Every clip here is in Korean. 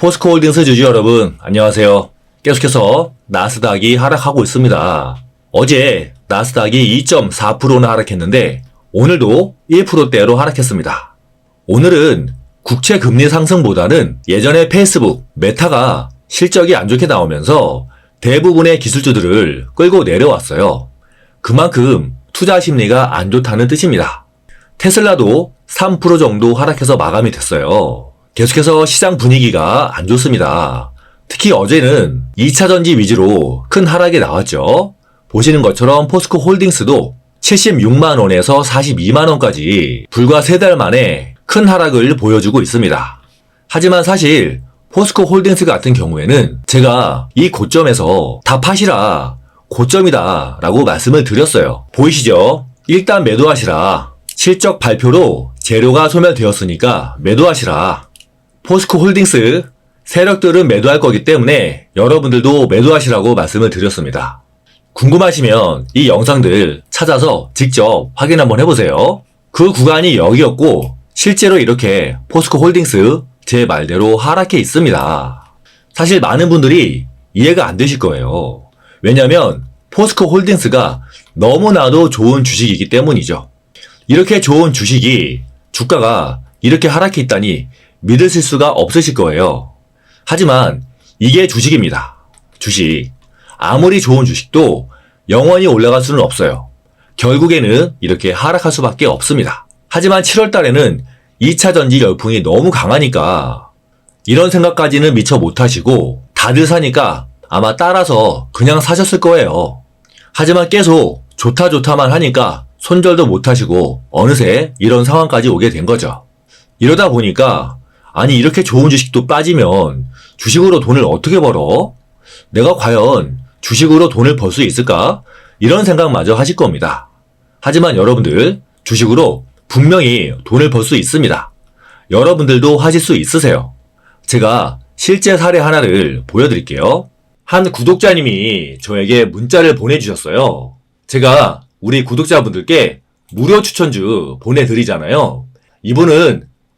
포스코홀딩스 주주 여러분, 안녕하세요. 계속해서 나스닥이 하락하고 있습니다. 어제 나스닥이 2.4%나 하락했는데 오늘도 1%대로 하락했습니다. 오늘은 국채 금리 상승보다는 예전에 페이스북, 메타가 실적이 안 좋게 나오면서 대부분의 기술주들을 끌고 내려왔어요. 그만큼 투자 심리가 안 좋다는 뜻입니다. 테슬라도 3% 정도 하락해서 마감이 됐어요. 계속해서 시장 분위기가 안 좋습니다. 특히 어제는 2차 전지 위주로 큰 하락이 나왔죠. 보시는 것처럼 포스코 홀딩스도 76만 원에서 42만 원까지 불과 3달 만에 큰 하락을 보여주고 있습니다. 하지만 사실 포스코 홀딩스 같은 경우에는 제가 이 고점에서 다 파시라 고점이다 라고 말씀을 드렸어요. 보이시죠? 일단 매도하시라. 실적 발표로 재료가 소멸되었으니까 매도하시라. 포스코 홀딩스 세력들은 매도할 거기 때문에 여러분들도 매도하시라고 말씀을 드렸습니다. 궁금하시면 이 영상들 찾아서 직접 확인 한번 해보세요. 그 구간이 여기였고 실제로 이렇게 포스코 홀딩스 제 말대로 하락해 있습니다. 사실 많은 분들이 이해가 안 되실 거예요. 왜냐면 포스코 홀딩스가 너무나도 좋은 주식이기 때문이죠. 이렇게 좋은 주식이 주가가 이렇게 하락해 있다니 믿으실 수가 없으실 거예요. 하지만 이게 주식입니다. 주식. 아무리 좋은 주식도 영원히 올라갈 수는 없어요. 결국에는 이렇게 하락할 수밖에 없습니다. 하지만 7월 달에는 2차 전지 열풍이 너무 강하니까 이런 생각까지는 미처 못하시고 다들 사니까 아마 따라서 그냥 사셨을 거예요. 하지만 계속 좋다 좋다만 하니까 손절도 못하시고 어느새 이런 상황까지 오게 된 거죠. 이러다 보니까 아니 이렇게 좋은 주식도 빠지면 주식으로 돈을 어떻게 벌어? 내가 과연 주식으로 돈을 벌 수 있을까? 이런 생각마저 하실 겁니다. 하지만 여러분들 주식으로 분명히 돈을 벌 수 있습니다. 여러분들도 하실 수 있으세요. 제가 실제 사례 하나를 보여드릴게요. 한 구독자님이 저에게 문자를 보내주셨어요. 제가 우리 구독자분들께 무료 추천주 보내드리잖아요. 이분은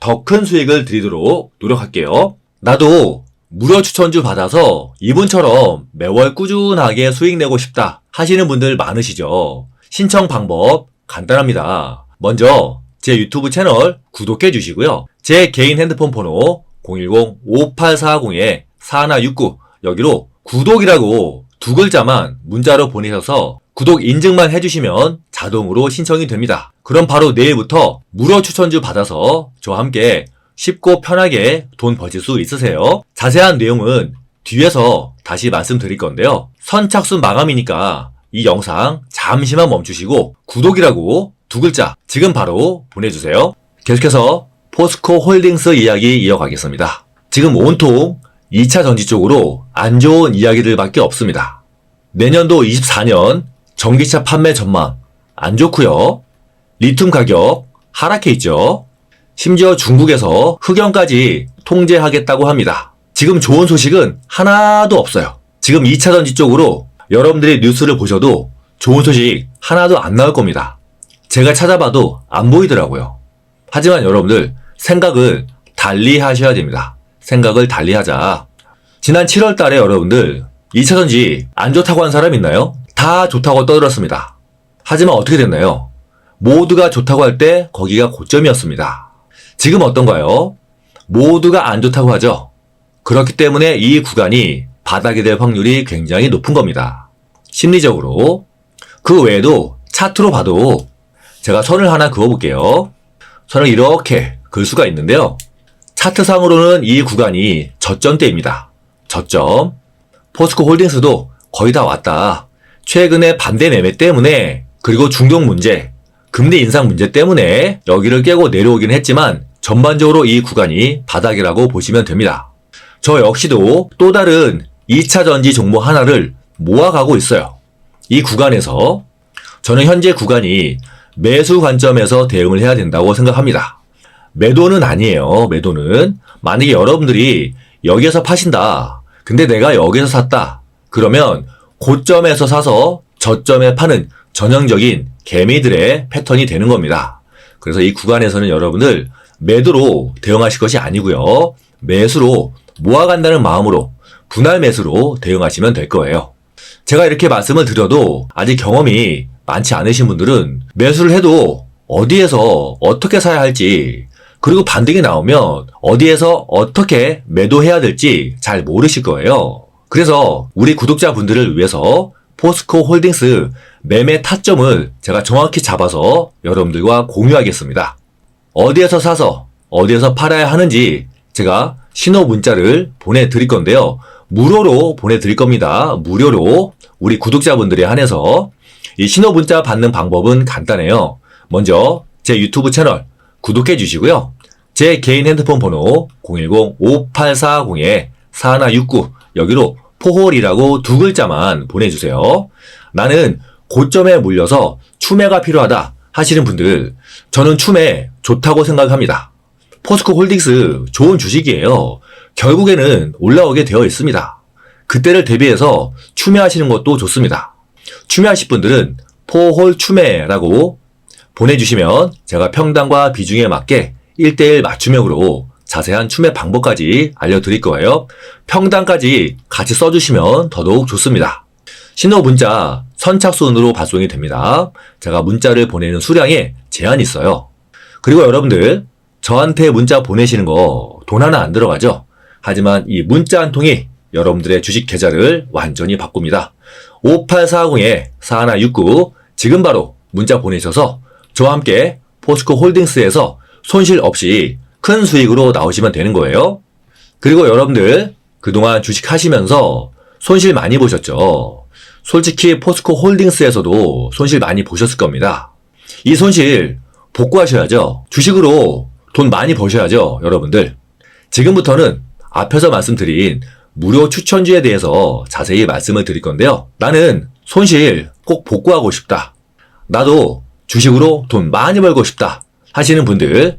더 큰 수익을 드리도록 노력할게요. 나도 무료 추천주 받아서 이분처럼 매월 꾸준하게 수익 내고 싶다 하시는 분들 많으시죠? 신청 방법 간단합니다. 먼저 제 유튜브 채널 구독해 주시고요. 제 개인 핸드폰 번호 010-5840-4169 여기로 구독이라고 두 글자만 문자로 보내셔서 구독 인증만 해주시면 자동으로 신청이 됩니다. 그럼 바로 내일부터 무료 추천주 받아서 저와 함께 쉽고 편하게 돈 버실 수 있으세요. 자세한 내용은 뒤에서 다시 말씀드릴 건데요. 선착순 마감이니까 이 영상 잠시만 멈추시고 구독이라고 두 글자 지금 바로 보내주세요. 계속해서 포스코 홀딩스 이야기 이어가겠습니다. 지금 온통 2차 전지 쪽으로 안 좋은 이야기들밖에 없습니다. 내년도 24년 전기차 판매 전망 안 좋고요. 리튬 가격 하락해 있죠. 심지어 중국에서 흑연까지 통제하겠다고 합니다. 지금 좋은 소식은 하나도 없어요. 지금 2차 전지 쪽으로 여러분들이 뉴스를 보셔도 좋은 소식 하나도 안 나올 겁니다. 제가 찾아봐도 안 보이더라고요. 하지만 여러분들 생각을 달리 하셔야 됩니다. 생각을 달리 하자. 지난 7월 달에 여러분들 2차 전지 안 좋다고 한 사람 있나요? 다 좋다고 떠들었습니다. 하지만 어떻게 됐나요? 모두가 좋다고 할 때 거기가 고점이었습니다. 지금 어떤가요? 모두가 안 좋다고 하죠. 그렇기 때문에 이 구간이 바닥이 될 확률이 굉장히 높은 겁니다. 심리적으로. 그 외에도 차트로 봐도 제가 선을 하나 그어볼게요. 선을 이렇게 글 수가 있는데요. 차트상으로는 이 구간이 저점대입니다. 저점. 포스코 홀딩스도 거의 다 왔다. 최근에 반대 매매 때문에 그리고 중동 문제, 금리 인상 문제 때문에 여기를 깨고 내려오긴 했지만 전반적으로 이 구간이 바닥이라고 보시면 됩니다. 저 역시도 또 다른 2차 전지 종목 하나를 모아가고 있어요. 이 구간에서 저는 현재 구간이 매수 관점에서 대응을 해야 된다고 생각합니다. 매도는 아니에요. 매도는 만약에 여러분들이 여기에서 파신다. 근데 내가 여기서 샀다. 그러면 고점에서 사서 저점에 파는 전형적인 개미들의 패턴이 되는 겁니다. 그래서 이 구간에서는 여러분들 매도로 대응하실 것이 아니고요. 매수로 모아간다는 마음으로 분할 매수로 대응하시면 될 거예요. 제가 이렇게 말씀을 드려도 아직 경험이 많지 않으신 분들은 매수를 해도 어디에서 어떻게 사야 할지 그리고 반등이 나오면 어디에서 어떻게 매도해야 될지 잘 모르실 거예요. 그래서 우리 구독자분들을 위해서 포스코 홀딩스 매매 타점을 제가 정확히 잡아서 여러분들과 공유하겠습니다. 어디에서 사서 어디에서 팔아야 하는지 제가 신호 문자를 보내드릴 건데요. 무료로 보내드릴 겁니다. 무료로 우리 구독자분들에 한해서 이 신호 문자 받는 방법은 간단해요. 먼저 제 유튜브 채널 구독해 주시고요. 제 개인 핸드폰 번호 010-5840-4169 여기로 포홀이라고 두 글자만 보내주세요. 나는 고점에 물려서 추매가 필요하다 하시는 분들 저는 추매 좋다고 생각합니다. 포스코 홀딩스 좋은 주식이에요. 결국에는 올라오게 되어 있습니다. 그때를 대비해서 추매하시는 것도 좋습니다. 추매하실 분들은 포홀 추매라고 보내주시면 제가 평당과 비중에 맞게 1대1 맞춤형으로 자세한 추매 방법까지 알려드릴 거예요. 평당까지 같이 써주시면 더더욱 좋습니다. 신호 문자 선착순으로 발송이 됩니다. 제가 문자를 보내는 수량에 제한이 있어요. 그리고 여러분들 저한테 문자 보내시는 거 돈 하나 안 들어가죠? 하지만 이 문자 한 통이 여러분들의 주식 계좌를 완전히 바꿉니다. 5840-4169 지금 바로 문자 보내셔서 저와 함께 포스코 홀딩스에서 손실 없이 큰 수익으로 나오시면 되는 거예요. 그리고 여러분들 그동안 주식 하시면서 손실 많이 보셨죠? 솔직히 포스코 홀딩스에서도 손실 많이 보셨을 겁니다. 이 손실 복구하셔야죠. 주식으로 돈 많이 버셔야죠, 여러분들. 지금부터는 앞에서 말씀드린 무료 추천주에 대해서 자세히 말씀을 드릴 건데요. 나는 손실 꼭 복구하고 싶다. 나도 주식으로 돈 많이 벌고 싶다. 하시는 분들